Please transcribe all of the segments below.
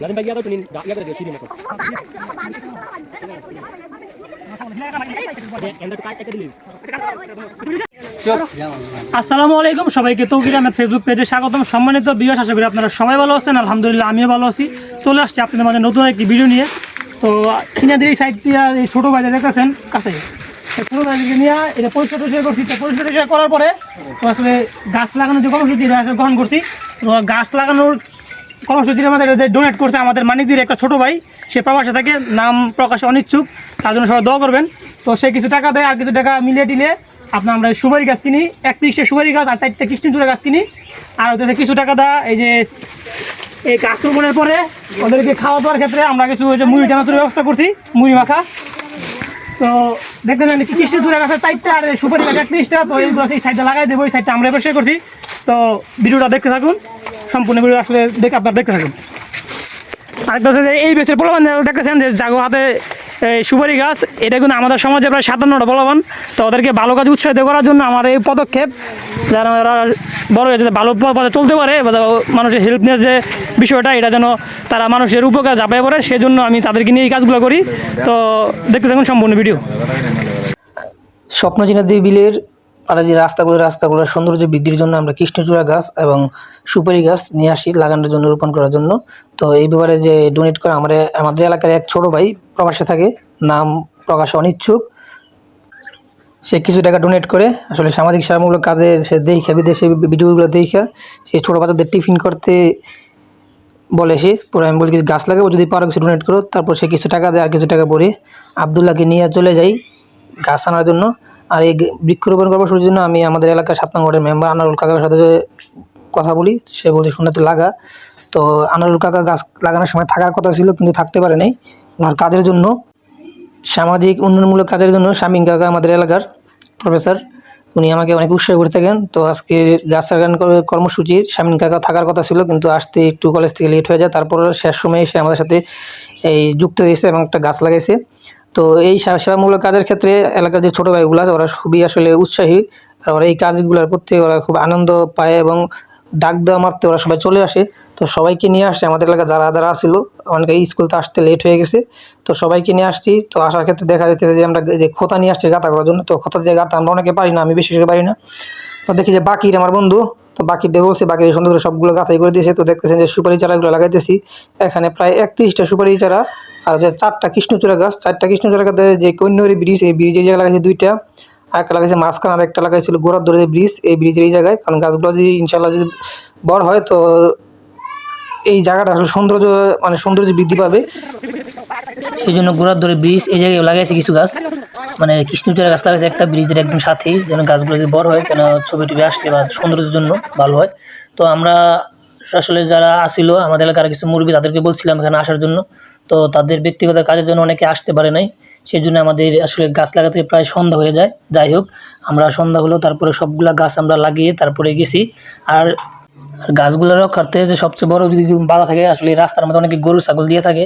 Galing ba iya to tunin? Iya ka sini mo. Enda to kaita দিলি। আসসালামু আলাইকুম, সবাইকে তৌকির আহমেদ ফেসবুক পেজে স্বাগতম সম্মানিত বিয়াস আশা করি আপনারা সবাই ভালো আছেন আলহামদুলিল্লাহ, আমিও ভালো আছি চলে আসছি আপনাদের মাঝে নতুন একটি ভিডিও নিয়ে তো কিনাদের এই সাইড দিয়ে এই ছোটো ভাইটা দেখতেছেন কাছে করছি। টরিষ্কার করার পরে তো গাছ লাগানোর যে কর্মসূচি, এটা গ্রহণ করছি। তো গাছ লাগানোর কর্মসূচির আমাদের ডোনেট করতে আমাদের মানিকদির একটা ছোটো ভাই, সে প্রবাসে থাকে, নাম প্রকাশে অনিচ্ছুক, তার জন্য সবাই দোয়া করবেন। তো সে কিছু টাকা দেয়, আর কিছু টাকা মিলিয়ে টিলে আপনার আমরা সুপারি গাছ কিনি, একত্রিশটা সুপারি গাছ আর চারটে কৃষ্ণচূড়া গাছ কিনি। আর ওদের কিছু টাকা দেয়, এই যে এই গাছ রোপণের পরে ওদেরকে খাওয়া দাওয়ার ক্ষেত্রে আমরা কিছু ওই যে মুড়ি জানাতুর ব্যবস্থা করছি, মুড়ি মাখা। তো দেখতে জানি কৃষ্ণচূড়া গাছের চারটা আর এই সুপারি গাছ একত্রিশটা তো এইগুলো এই সাইডটা লাগাই দেবো, এই সাইডটা আমরা পরিষ্কার করছি। তো ভিডিওটা দেখতে থাকুন, সম্পূর্ণ ভিডিও আসলে দেখে আপনারা দেখতে থাকুন। আরেকটা হচ্ছে এই বেচের পোলাবান দেখতেছেন যে জাগো হাতে এই সুপারি গাছ, এটা কিন্তু আমাদের সমাজে প্রায় সাতান্নটা বলবান। তো ওদেরকে ভালো কাজ উৎসাহিত করার জন্য আমার এই পদক্ষেপ, যেন ওরা বড় হয়ে যাতে ভালো পথে চলতে পারে মানুষের হেল্পনেস যে বিষয়টা, এটা যেন তারা মানুষের উপকার ঝাঁপাই পড়ে, সেজন্য আমি তাদেরকে নিয়ে এই কাজগুলো করি। তো দেখতে থাকুন সম্পূর্ণ ভিডিও। স্বপ্নচিনাদি বিলের আর যে রাস্তাগুলো, রাস্তাগুলোর সৌন্দর্য বৃদ্ধির জন্য আমরা কৃষ্ণচূড়া গাছ এবং সুপারি গাছ নিয়ে আসি লাগানোর জন্য, রোপণ করার জন্য। তো এই ব্যাপারে যে ডোনেট করে আমরা আমাদের এলাকার এক ছোট ভাই প্রবাসে থাকে, নাম প্রকাশ অনিচ্ছুক। সে কিছু টাকা ডোনেট করে, আসলে সামাজিক সেবামূলক কাজে সে দেখে, বিদেশে ভিডিওগুলো দেখে, সে ছোটো বাচ্চাদের টিফিন করতে বলে সে পরে আমি বলি কিছু গাছ লাগাবো, যদি পারো কিছু ডোনেট করো। তারপর সে কিছু টাকা দেয় আর কিছু টাকা পরে আবদুল্লাহকে নিয়ে চলে যাই গাছ আনার জন্য। আর এই বৃক্ষরোপণ কর্মসূচির জন্য আমি আমাদের এলাকার সাত নং ওয়ার্ডের মেম্বার আনারুল কাকার সাথে কথা বলি, সে বলছে, শুনে তো লাগা। তো আনারুল কাকা গাছ লাগানোর সময় থাকার কথা ছিল, কিন্তু থাকতে পারে নাই। ওনার কাজের জন্য, সামাজিক উন্নয়নমূলক কাজের জন্য শামীম কাকা আমাদের এলাকার প্রফেসর, উনি আমাকে অনেক উৎসাহ করে থাকেন। তো আজকে গাছ লাগান কর- কর্মসূচির শামীম কাকা থাকার কথা ছিল, কিন্তু আসতে একটু কলেজ থেকে লেট হয়ে যায়। তারপর শেষ সময়ে সে আমাদের সাথে এই যুক্ত হয়েছে এবং একটা গাছ লাগাইছে। তো এই সেবামূলক কাজের ক্ষেত্রে এলাকার যে ছোটো ভাইগুলো আছে, ওরা খুবই আসলে উৎসাহী। ওরা এই কাজগুলোর প্রতি ওরা খুব আনন্দ পায় এবং ডাক দেওয়া মারতে ওরা সবাই চলে আসে। তো সবাইকে নিয়ে আসছে আমাদের এলাকা যারা যারা আসছিল অনেকে স্কুল তো আসতে লেট হয়ে গেছে। তো সবাইকে নিয়ে আসছি। তো আসার ক্ষেত্রে দেখা যাচ্ছে যে আমরা যে খোতা নিয়ে আসছি গাঁথা করার জন্য, তো খোতা দিয়ে গাঁথা আমরা অনেকে পারি না, আমি বিশেষ করে পারি না। তো দেখি যে বাকির আমার বন্ধু তো বাকি দিয়ে সে বাকি সুন্দর করে সবগুলো গাঁথাই করে দিয়েছে। তো দেখতেছেন যে সুপারি চারাগুলো লাগাইতেছি। এখানে প্রায় একত্রিশটা সুপারি চারা আর যে চারটা কৃষ্ণচূড়া গাছ। চারটা কৃষ্ণচূড়া গাছে যে কন্যরি ব্রিজ, এই ব্রিজের জায়গায় লাগাইছে দুইটা, আর একটা লাগাইছে মাঝখানে আর একটা লাগাইছিল গোড়ার ধরে যে ব্রিজ, এই ব্রিজের এই জায়গায়। কারণ গাছগুলো যদি ইনশাল্লাহ যদি বড় হয়, তো এই জায়গাটা আসলে সৌন্দর্য মানে সৌন্দর্য বৃদ্ধি পাবে। সেই জন্য গোড়ার ধরে ব্রিজ, এই জায়গায় লাগাইছে কিছু গাছ। মানে কৃষ্ণচূড়া গাছ লাগাইছে একটা ব্রিজের একদম সাথেই, যেন গাছগুলো যদি বড় হয়, কেন ছবি টবি আসলে বা সৌন্দর্যের জন্য ভালো হয়। তো আমরা আসলে যারা আসিল, আমাদের এলাকার কিছু মুরব্বী, তাদেরকে বলছিলাম এখানে আসার জন্য। তো তাদের ব্যক্তিগত কাজের জন্য অনেকে আসতে পারে নাই। সেই জন্য আমাদের আসলে গাছ লাগাতে প্রায় সন্ধ্যা হয়ে যায়। যাই হোক, আমরা সন্ধ্যা হলো, তারপরে সবগুলা গাছ আমরা লাগিয়ে তারপরে গেছি। আর গাছগুলো রক্ষার্থে যে সবচেয়ে বড় যদি বাধা থাকে, আসলে রাস্তার মধ্যে অনেকে গরু, ছাগল দিয়ে থাকে।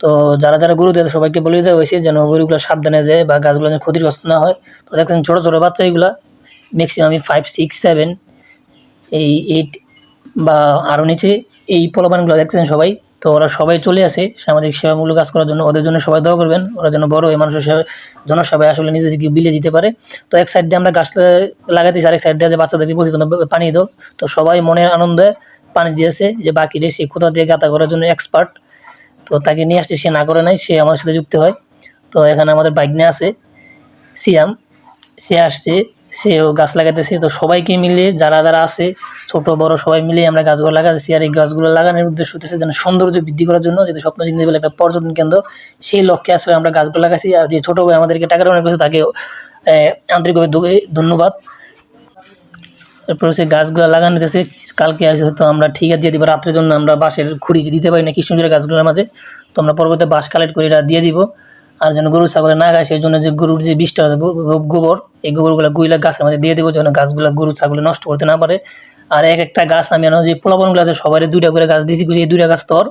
তো যারা যারা গরু দেয়, সবাইকে বলে দেওয়া হয়েছে যেন গরুগুলো সাবধানে দেয় বা গাছগুলো যেন ক্ষতিগ্রস্ত না হয়। তো দেখেন ছোটো ছোটো বাচ্চা এগুলা ম্যাক্সিমাম ফাইভ সিক্স সেভেন এই এইট বা আরও নিচে এই পোলাপানগুলো দেখতেছেন সবাই। তো ওরা সবাই চলে আসে সামাজিক সেবামূলক কাজ করার জন্য। ওদের জন্য সবাই দোয়া করবেন। ওরা যেন বড় হয়ে মানুষের সেবা, জনসেবায় আসলে নিজেদেরকে বিলিয়ে দিতে পারে। তো এক সাইড দিয়ে আমরা গাছ লাগাতেছি আরেক সাইড দিয়ে যে বাচ্চাদেরকে তোমরা পানি দাও তো সবাই মনের আনন্দে পানি দিয়েছে যে বাকি সে কোথা দিয়ে গাঁথা করার জন্য এক্সপার্ট তো তাকে নিয়ে আসছে, সে না করে নাই, সে আমাদের সাথে যুক্ত হয়। তো এখানে আমাদের বাইক নিয়ে আছে, সিয়াম। সে আসছে, সেও গাছ লাগাতেছে তো সবাইকে মিলে, যারা যারা আছে, ছোট, বড়, সবাই মিলে আমরা গাছগুলো লাগাতেছি আর এই গাছগুলো লাগানোর উদ্দেশ্য হতেছে যেন সৌন্দর্য বৃদ্ধি করার জন্য যেহেতু স্বপ্ন বলে একটা পর্যটন কেন্দ্র। সেই লক্ষ্যে আসলে আমরা গাছগুলো লাগাইছি। আর যে ছোট ভাই আমাদেরকে টাকা ডোনেট করেছে তাকে আন্তরিকভাবে ধন্যবাদ। এরপর সে গাছগুলো লাগানো যাচ্ছে কালকে আসে হয়তো আমরা ঠিকা দিয়ে দিব, রাত্রের জন্য আমরা বাঁশের খুঁড়ি দিতে পারি না কৃষ্ণচূড়া গাছগুলোর মাঝে, তো আমরা পরবর্তীতে বাঁশ কালেক্ট করে এটা দিয়ে দিব। আর যেন গরু, ছাগলে না গায়ে সেই জন্য যে গরুর যে বিষটা গোবর, এই গোবরগুলো গুইলা গাছের মাঝে দিয়ে দেবো, যেন গাছগুলো গরু, ছাগলে নষ্ট করতে না পারে। আর এক একটা গাছ আমি আনো যে পোলাপন গাছে সবাই দুইটা করে গাছ দিয়েছি এই দুইটা গাছ তোর,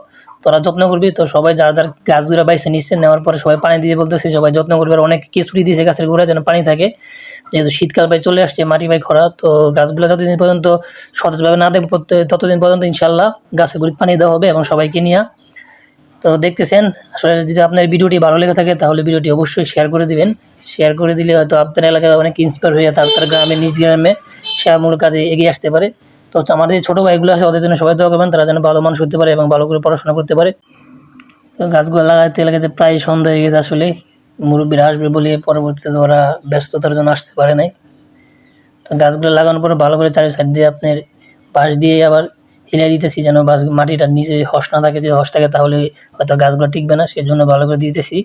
তোরা যত্ন করবি, তো সবাই যার যার গাছ দুটা বাইসে নিচ্ছে নেওয়ার পরে সবাই পানি দিয়ে বলতেছে, সবাই যত্ন করবে। আর অনেক কেঁচুরি দিয়েছে গাছের গোড়া যেন পানি থাকে। যেহেতু শীতকাল ভাই চলে আসছে, মাটি ভাই খরা, তো গাছগুলো যতদিন পর্যন্ত সতেজভাবে না দেখব ততদিন পর্যন্ত ইনশাল্লাহ গাছের গুড়িতে পানি দেওয়া হবে এবং সবাইকে নিয়ে। তো দেখতেছেন, আসলে যদি আপনার ভিডিওটি ভালো লেগে থাকে, তাহলে ভিডিওটি অবশ্যই শেয়ার করে দিবেন। শেয়ার করে দিলে হয়তো আপনার এলাকায় অনেক ইন্সপায়ার হয়ে তার তার গ্রামে নিজ গ্রামে সেবামূলক কাজে এগিয়ে আসতে পারে। তো আমাদের ছোটো ভাইগুলো আছে, ওদের জন্য সবাই দোয়া করবেন, তারা যেন ভালো মানুষ হতে পারে এবং ভালো করে পড়াশোনা করতে পারে। তো গাছগুলো লাগাতে লাগাতে প্রায় সন্ধ্যা হয়ে গেছে আসলে, মুরব্বীরা আসবে বলে পরবর্তীতে ওরা ব্যস্ততার জন্য আসতে পারে নাই। তো গাছগুলো লাগানোর পরে ভালো করে চারি সাইড দিয়ে আপনার বাঁশ দিয়ে আবার হিলে দিতেছি যেন মাটিটা নিচে হস না থাকে, যদি হস থাকে তাহলে হয়তো গাছগুলো টিকবে না সেই জন্য ভালো করে দিতেছি।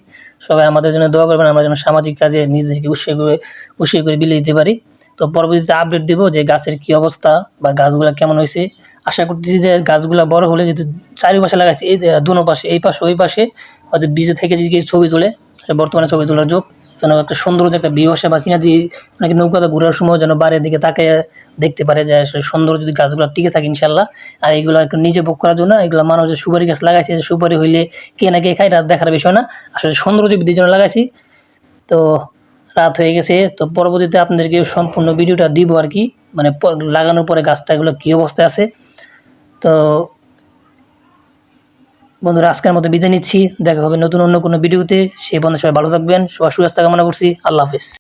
সবাই আমাদের জন্য দোয়া করবেন, আমরা যেন সামাজিক কাজে নিজেদেরকে উৎসাহ করে উৎসাহ করে বিলে দিতে পারি। তো পরবর্তীতে আপডেট দেবো যে গাছের কী অবস্থা বা গাছগুলো কেমন হয়েছে। আশা করতেছি যে গাছগুলো বড় হলে যদি চারিপাশে লাগাইছে, এই দুনো পাশে, এই পাশে, ওই পাশে। হয়তো বীজ থেকে যদি ছবি তোলে বর্তমানে ছবি তোলার যোগ। যেন একটা সৌন্দর্য, একটা ভিউ আসে বা চিনা দিয়ে নাকি নৌকাতে ঘোরার সময় যেন বাইরের দিকে তাকে দেখতে পারে যে আসলে সুন্দর যদি গাছগুলো টিকে থাকে ইনশাল্লাহ আর এইগুলো একটু নিজে ভোগ করার জন্য এগুলো মানুষ যে সুপারি গাছ লাগাইছে যে সুপারি হইলে কে না কে খায়, এটা দেখার বিষয় না। আসলে সৌন্দর্য বৃদ্ধির জন্য লাগাইছি। তো রাত হয়ে গেছে, তো পরবর্তীতে আপনাদেরকে সম্পূর্ণ ভিডিওটা দিব আর কি। মানে লাগানোর পরে গাছটা এগুলো কী অবস্থায় আছে। তো বন্ধুরা, আজকের মতো বিদায় নিচ্ছি। দেখা হবে নতুন অন্য কোনো ভিডিওতে। সেই বন্ধু সবাই ভালো থাকবেন। সবার সুস্থ কামনা করছি। আল্লাহ হাফিজ।